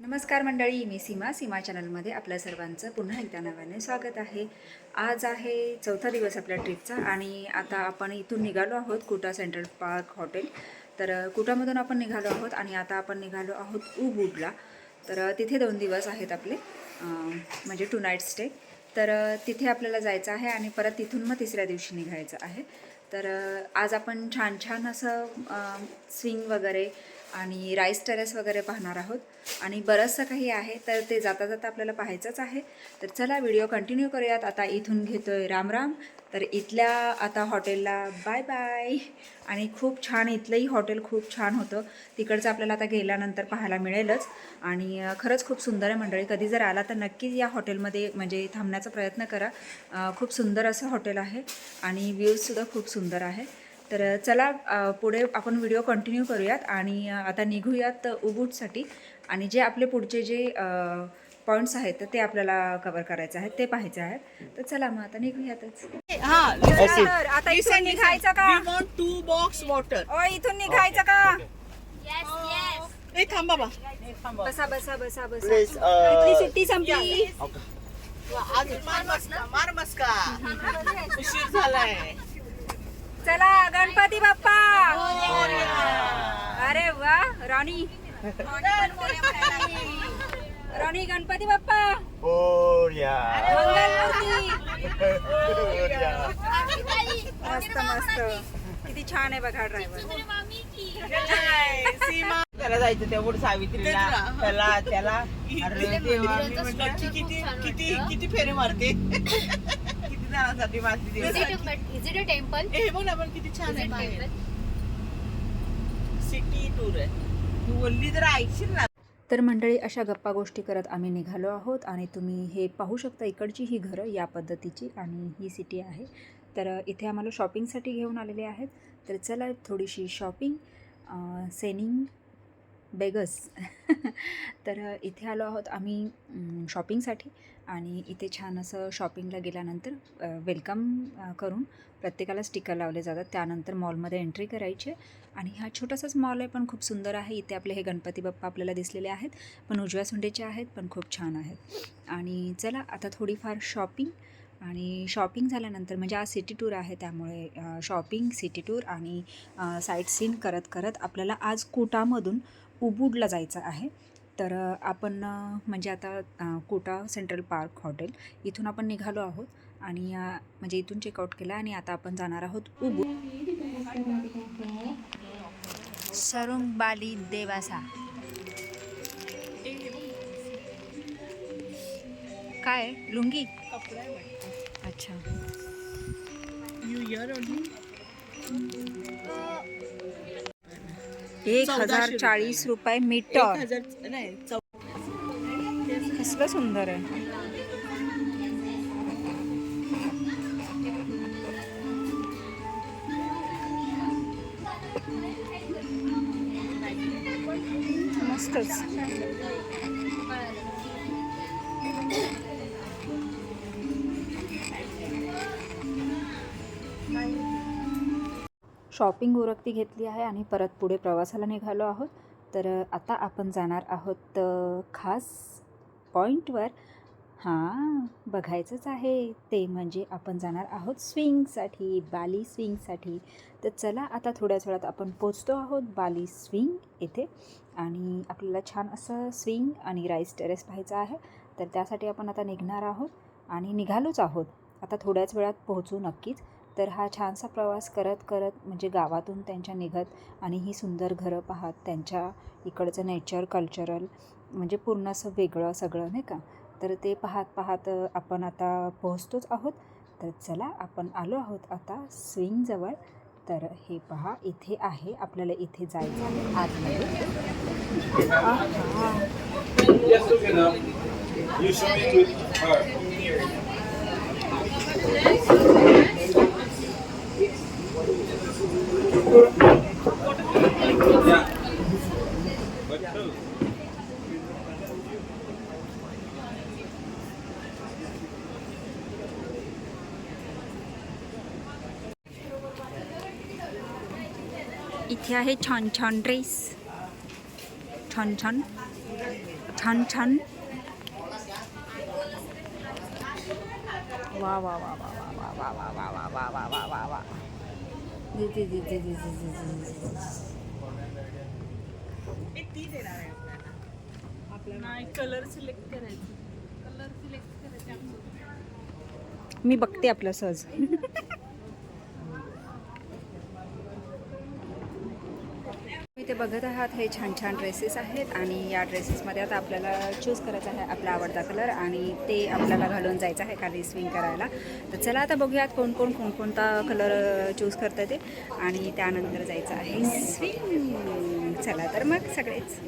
नमस्कार मंडळी मी सीमा सीमा चॅनलमध्ये आपल्या सर्वांचं पुन्हा एकदा नव्याने स्वागत आहे. आज आहे चौथा दिवस आपल्या ट्रिपचा आणि आता आपण इथून निघालो आहोत कुटा सेंट्रल पार्क हॉटेल. तर कुटामधून आपण निघालो आहोत आणि आता आपण निघालो आहोत उबूडला. तर तिथे दोन दिवस आहेत आपले म्हणजे टू नाईट स्टे तर तिथे आपल्याला जायचं आहे आणि परत तिथून मग तिसऱ्या दिवशी निघायचं आहे. तर आज आपण छान छान असं स्विंग वगैरे आणि राईस टेरेस वगैरे पाहणार आहोत. आणि बरंचसं काही आहे तर ते जाता जाता आपल्याला पाहायचंच आहे. तर चला व्हिडिओ कंटिन्यू करूयात. आता इथून घेतो राम राम. तर इथल्या आता हॉटेलला बाय बाय. आणि खूप छान इथलंही हॉटेल खूप छान होतं. तिकडचं आपल्याला आता गेल्यानंतर पाहायला मिळेलच. आणि खरंच खूप सुंदर आहे मंडळी. कधी जर आला तर नक्कीच या हॉटेलमध्ये म्हणजे थांबण्याचा प्रयत्न करा. खूप सुंदर असं हॉटेल आहे. आणि व्ह्यूजसुद्धा खूप सुंदर आहे. तर चला पुढे आपण व्हिडिओ कंटिन्यू करूयात आणि आता निघूयात उबूटसाठी आणि जे आपले पुढचे जे पॉईंट्स आहेत तर ते आपल्याला कवर करायचे आहेत ते पाहायचे आहेत. तर चला मग आता निघूयातच. हा तर. आता इथून निघायचं का? टू बॉक्स वॉटर ओ इथून निघायचं का? ए थांब बाबा बसा बसा बसा बसा. Uh, इथली सुट्टी संपली. आज मार मस्का मार मस्का. उशीर झालाय. गणपती बाप्पा! अरे वा राणी. राणी गणपती बाप्पा. मस्त मस्त. किती छान आहे बघा ड्रायव्हर सीमा त्याला जायचं तेवढं सावित्रीला. त्याला त्याला. किती किती किती फेरे मारते. किती जणांसाठी वाचली ती? Is it a but is it a temple? ए बघ ना पण किती छान आहे बाहेर? सिटी टूर आहे तू बोलली तर ऐकशील ना तर मंडळी अशा गप्पा गोष्टी करत आम्ही निघालो आहोत आणि तुम्ही हे पाहू शकता इकडची ही घरं या पद्धतीची आणि ही सिटी आहे तर इथे आम्हाला शॉपिंगसाठी घेऊन आलेले आहेत तर चला थोडीशी शॉपिंग सेनिंग बेगस. तर इथे आलो आहोत आम्ही शॉपिंगसाठी आणि इथे छान असं शॉपिंगला गेल्यानंतर वेलकम करून प्रत्येकाला स्टिकर लावले जातात. त्यानंतर मॉलमध्ये एंट्री करायची आणि हा छोटासाच मॉल आहे पण खूप सुंदर आहे. इथे आपले हे गणपती बाप्पा आपल्याला दिसलेले आहेत. पण उजव्या सुंडेचे आहेत पण खूप छान आहेत. आणि चला आता थोडीफार शॉपिंग आणि शॉपिंग झाल्यानंतर म्हणजे आज सिटी टूर आहे त्यामुळे शॉपिंग सिटी टूर आणि साईट सीन करत करत आपल्याला आज कोटामधून उबूडला जायचं आहे. तर आपण म्हणजे आता कोटा सेंट्रल पार्क हॉटेल इथून आपण निघालो आहोत आणि म्हणजे इथून चेकआउट केलं आणि आता आपण जाणार आहोत उबूड सरुंग बाली देवासा. काय? लुंगी? अच्छा. इयर एक हजार. चाळीस रुपये. मीटर. कसलं सुंदर आहे. मस्तच. शॉपिंग उरकती घेतली आहे आणि परत पुढे प्रवासाला निघालो आहोत. तर आता आपण जाणार आहोत खास पॉईंटवर हां बघायचंच आहे. ते म्हणजे आपण जाणार आहोत स्विंगसाठी बाली स्विंगसाठी. तर चला आता थोड्याच वेळात आपण पोचतो आहोत बाली स्विंग येथे. आणि आपल्याला छान असं स्विंग आणि राईस टेरेस पाहायचं आहे. तर त्यासाठी आपण आता निघणार आहोत आणि निघालोच आहोत. आता थोड्याच वेळात पोहोचू नक्कीच. तर हा छानसा प्रवास करत करत म्हणजे गावातून त्यांच्या निघत आणि ही सुंदर घरं पाहत त्यांच्या इकडचं नेचर कल्चरल म्हणजे पूर्ण असं वेगळं सगळं नाही का? तर ते पाहत पाहत आपण आता पोहोचतोच आहोत. तर चला आपण आलो आहोत आता स्विंगजवळ. तर हे पहा इथे आहे आपल्याला इथे जायचं आहे आतमध्ये. इथे आहे छान छान ड्रेस छान छान छान छान वा वा वा वा वा वा वा वा वा वा वा वा वा वा. हे कलर सिलेक्ट करायचं कलर सिलेक्ट करायचे मी बघते आपलं सहज इथे बघत आहात. हे छान छान ड्रेसेस आहेत आणि या ड्रेसेसमध्ये आता आपल्याला चूज करायचा आहे आपला आवडता कलर आणि ते आपल्याला घालून जायचं आहे खाली स्विंग करायला. तर चला आता बघूयात कोण कोण कोणकोणता कलर चूज करतं ते. आणि त्यानंतर जायचं आहे स्विंग चला तर मग सगळेच.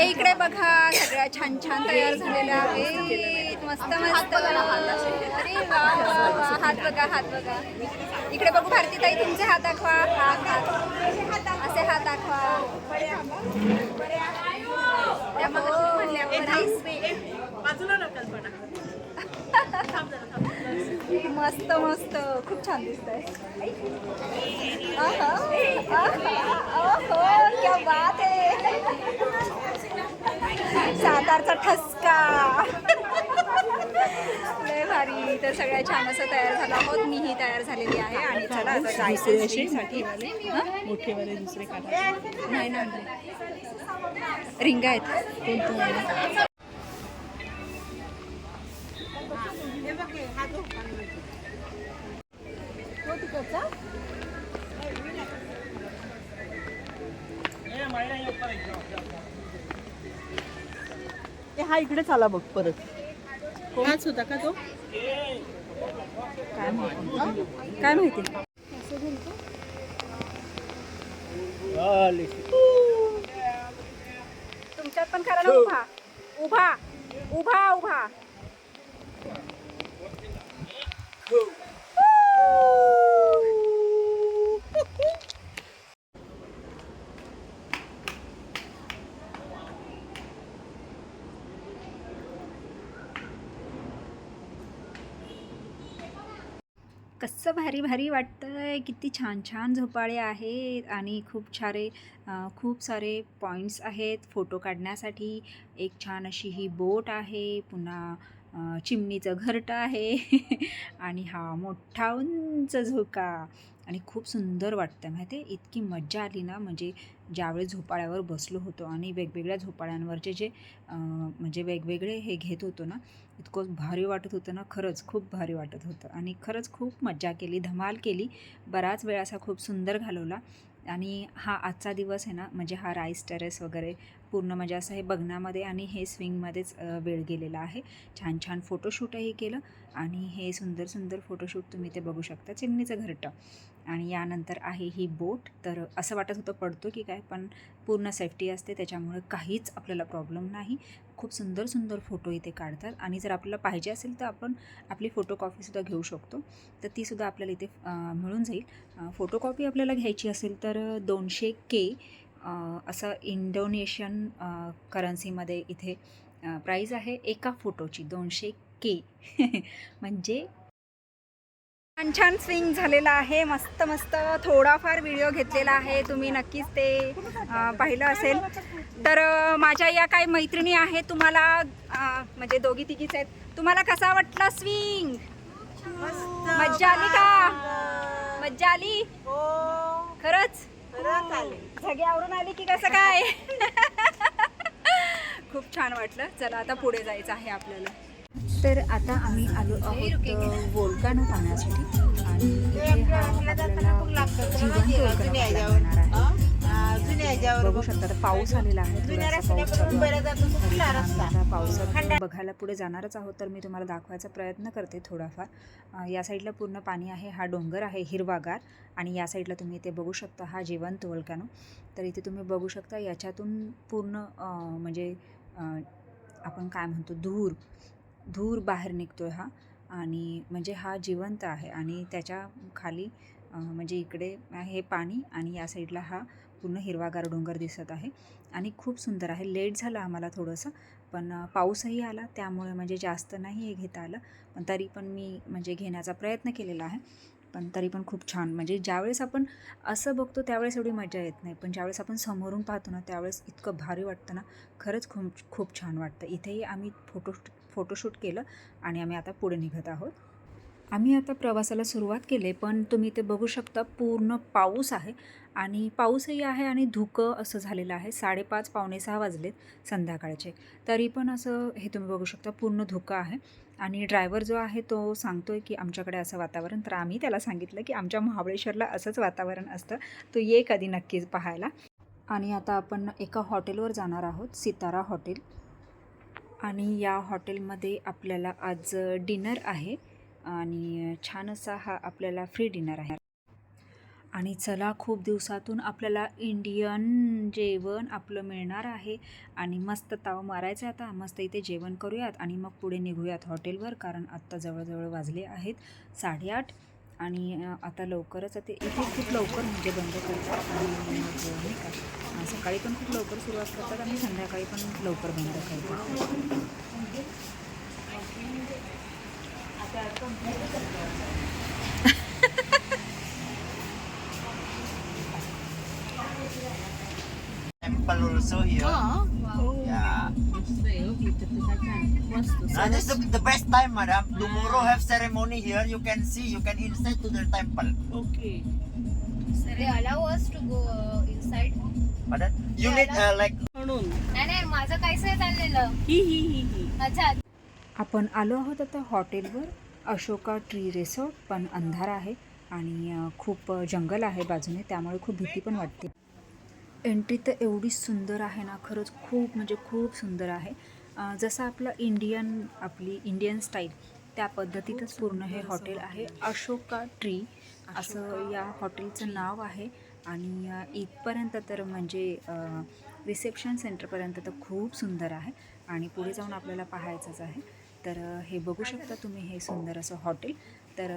इकडे बघा सगळ्या छान छान तयार झालेल्या आहेत. मस्त मस्त. हात हात बघा हात बघा. इकडे बघू भारती ताई तुमचे हात दाखवा. हात हात असे हात दाखवा. त्या मस्त मस्त. खूप छान दिसत आहे क्या बात आहे. सातारचा ठसका. लय भारी तर सगळ्या छान असं तयार झालं आहोत. मीही तयार झालेली आहे आणि चला आता जायचं साठी. मोठे वाले दुसरे काढा नाही ना रिंगा आहेत. हा इकडे चाला बघ परत. हाच होता का तो? काय माहिती? काय माहिती? तुमच्यात पण करा ना उभा. उभा उभा उभा. भारी भारी भारी वाटतंय. किती छान छान झोपाळे आहेत आणि खूप सारे खूप सारे पॉईंट्स आहेत. फोटो काढण्यासाठी एक छान अशी ही बोट आहे. पुन्हा चिमणीचं घरटं आहे आणि हा मोठा उंच झोका. आणि खूप सुंदर वाटतं माहिती आहे? इतकी मज्जा आली ना म्हणजे ज्यावेळी झोपाळ्यावर बसलो होतो आणि वेगवेगळ्या झोपाळ्यांवरचे जे म्हणजे वेगवेगळे हे घेत होतो ना इतकं भारी वाटत होतं ना खरंच खूप भारी वाटत होतं. आणि खरंच खूप मज्जा केली धमाल केली बराच वेळ असा खूप सुंदर घालवला. आणि हा आजचा दिवस आहे ना म्हणजे हा राईस टेरेस वगैरे पूर्ण म्हणजे असं हे बघण्यामध्ये आणि हे स्विंगमध्येच वेळ गेलेला आहे. छान छान फोटोशूटही केलं आणि हे सुंदर सुंदर फोटोशूट तुम्ही ते बघू शकता. चिमणीचं घरटं. आणि यानंतर आहे ही बोट. तर असं वाटत होतं पडतो की काय पण पूर्ण सेफ्टी असते त्याच्यामुळे काहीच आपल्याला प्रॉब्लेम नाही. खूप सुंदर सुंदर फोटो इथे काढतात. आणि जर आपल्याला पाहिजे असेल तर आपण आपली फोटोकॉपीसुद्धा घेऊ शकतो. तर तीसुद्धा आपल्याला इथे मिळून जाईल. फोटोकॉपी आपल्याला घ्यायची असेल तर दोनशे के असं इंडोनेशियन करन्सीमध्ये इथे प्राईज आहे एका फोटोची दोनशे के म्हणजे छान छान स्विंग झालेला आहे. मस्त मस्त थोडाफार व्हिडिओ घेतलेला आहे. तुम्ही नक्कीच ते पाहिलं असेल. तर माझ्या या काही मैत्रिणी आहेत. तुम्हाला म्हणजे दोघी तिघीच आहेत. तुम्हाला कसा वाटला स्विंग मज्जा आली का? मज्जा आली? खरंच? झग्यावरून आली की कसं काय? खूप छान वाटलं. चला आता पुढे जायचं आहे आपल्याला. तर आता आम्ही आलो आहोत वोल्कानो पाहण्यासाठी आणि बघू शकता आता पाऊस आलेला आहे पाऊस पावसात बघायला पुढे जाणारच आहोत तर मी तुम्हाला दाखवायचा प्रयत्न करते थोडाफार. या साईडला पूर्ण पाणी आहे हा डोंगर आहे हिरवागार. आणि या साईडला तुम्ही इथे बघू शकता हा जिवंत वोल्कानो. तर इथे तुम्ही बघू शकता याच्यातून पूर्ण म्हणजे आपण काय म्हणतो धूर धूर बाहेर निघतो आहे हा. आणि म्हणजे हा जिवंत आहे आणि त्याच्याखाली म्हणजे इकडे आहे पाणी आणि या साईडला हा पूर्ण हिरवागार डोंगर दिसत आहे. आणि खूप सुंदर आहे. लेट झालं आम्हाला थोडंसं पण पाऊसही आला. त्यामुळे म्हणजे जास्त नाही हे घेता आलं. पण तरी पण मी म्हणजे घेण्याचा प्रयत्न केलेला आहे. पण तरी पण खूप छान. म्हणजे ज्यावेळेस आपण असं बघतो त्यावेळेस एवढी मजा येत नाही. पण ज्यावेळेस आपण समोरून पाहतो ना त्यावेळेस इतकं भारी वाटतं ना खरंच खूप खूप छान वाटतं. इथेही आम्ही फोटो फोटोशूट केलं आणि आम्ही आता पुढे निघत आहोत. आम्ही आता प्रवासाला सुरुवात केली पण तुम्ही ते बघू शकता पूर्ण पाऊस आहे आणि पाऊसही आहे आणि धुकं असं झालेलं आहे. साडेपाच पावणे सहा वाजलेत संध्याकाळचे. तरी पण असं हे तुम्ही बघू शकता पूर्ण धुकं आहे आणि ड्रायव्हर जो आहे तो सांगतो आहे की आमच्याकडे असं वातावरण तर आम्ही त्याला सांगितलं की आमच्या महाबळेश्वरला असंच वातावरण असतं. तो ये कधी नक्कीच पाहायला. आणि आता आपण एका हॉटेलवर जाणार आहोत सितारा हॉटेल. आणि या हॉटेलमध्ये आपल्याला आज डिनर आहे आणि छान असा हा आपल्याला फ्री डिनर आहे. आणि चला खूप दिवसातून आपल्याला इंडियन जेवण आपलं मिळणार आहे आणि मस्त ताव मारायचं आता. मस्त इथे जेवण करूयात आणि मग पुढे निघूयात हॉटेलवर कारण आत्ता जवळजवळ वाजले आहेत साडेआठ. आणि आता लवकरच आता इथे खूप लवकर म्हणजे बंद करतात आणि नाही का सकाळी पण खूप लवकर सुरुवात करतात आणि संध्याकाळी पण लवकर बंद करतात Temple also here. Yeah. Now this is the, the best time, madam. Tomorrow have ceremony here. You can see. You can inside to the temple. Okay They allow us to go uh, inside. Madam, you need uh, like नाही नाही माझं काहीच नाही चाललेलं ही ही ही ही अच्छा आपण आलो आहोत आता हॉटेलवर अशोका ट्री रिसॉर्ट पण अंधार आहे आणि अ, खूप जंगल आहे बाजूने त्यामुळे खूप भीती पण वाटते एंट्री तर एवढी सुंदर आहे ना खरंच खूप म्हणजे खूप सुंदर आहे जसं आपलं इंडियन आपली इंडियन स्टाईल त्या पद्धतीतच पूर्ण हे हॉटेल आहे. अशोका ट्री असं या हॉटेलचं नाव आहे. आणि इथपर्यंत तर म्हणजे रिसेप्शन सेंटरपर्यंत तर खूप सुंदर आहे. आणि पुढे जाऊन आपल्याला पाहायचंच आहे. तर हे बघू शकता तुम्ही हे सुंदर असं हॉटेल तर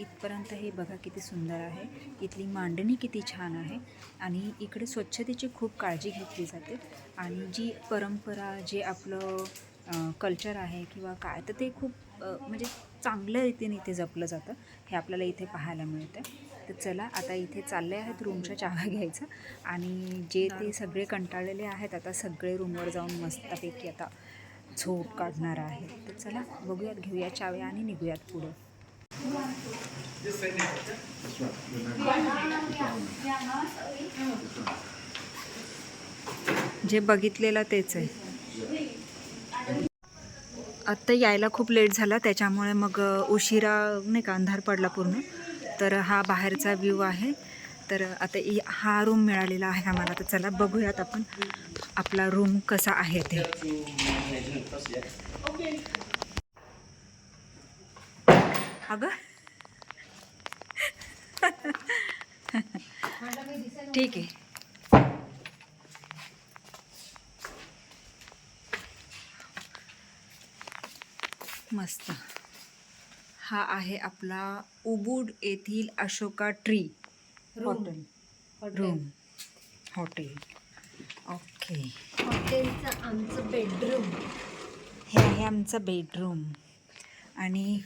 इथपर्यंत हे बघा किती सुंदर आहे. इथली मांडणी किती छान आहे. आणि इकडे स्वच्छतेची खूप काळजी घेतली जाते. आणि जी परंपरा जे आपलं कल्चर आहे किंवा काय तर ते खूप म्हणजे चांगल्या रीतीने इथे जपलं जातं. हे आपल्याला इथे पाहायला मिळतं तर चला आता इथे चालले आहेत रूमच्या चहा घ्यायचा. आणि जे ते सगळे कंटाळलेले आहेत आता सगळे रूमवर जाऊन मस्तपैकी आता झोप काढणार आहे तर चला बघूयात घेऊया चाव्या आणि निघूयात पुढं. जे बघितलेलं तेच आहे. आत्ता यायला खूप लेट झाला त्याच्यामुळे मग उशिरा नाही का अंधार पडला पूर्ण. तर हा बाहेरचा व्ह्यू आहे. तर आता हा रूम मिळालेला आहे आम्हाला. तर चला बघूयात आपण आपला रूम कसा आहे ते. अगं. ठीक आहे. मस्त. हा आहे आपला उबूड येथील Ashoka tree hotel room hotel okay हॉटेलचं आमचं बेडरूम हे आहे आमचं बेडरूम आणि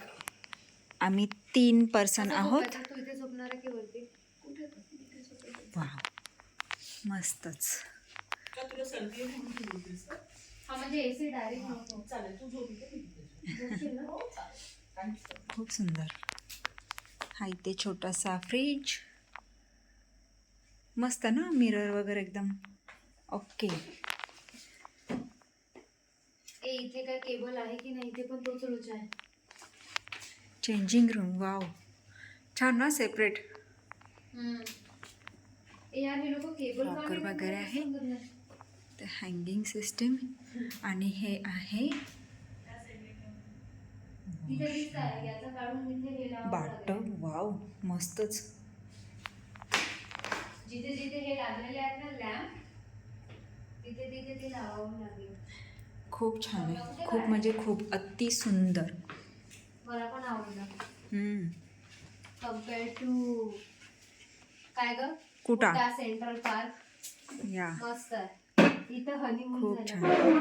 आम्ही तीन पर्सन आहोत. तू इथे झोपणार आहे की वरती? वा मस्तच. हा म्हणजे खूप सुंदर. हा इथे छोटासा फ्रीज मस्त ना मिरर वगैरे एकदम. ओके ए इथे काय केबल आहे की नाही इथे पण तोच रोज आहे. चेंजिंग रूम वाव छान ना सेपरेट ए यार लोक केबल Locker वगैरे आहे. ते हँगिंग सिस्टीम आणि हे आहे. तिथे दिसत आहे याचा काढून इथे लावावं बाट लागेल. वाव मस्तच. जिथे जिथे हे लागलेले आहेत ना लॅम्प तिथे तिथे ते लावावं लागेल. खूप छान आहे. खूप म्हणजे खूप अति सुंदर मला पण आवडलं. हम्म. कंपेअर टू काय ग? कुठं? सेंट्रल पार्क या. मस्त आहे. इथं हनीमून झालं.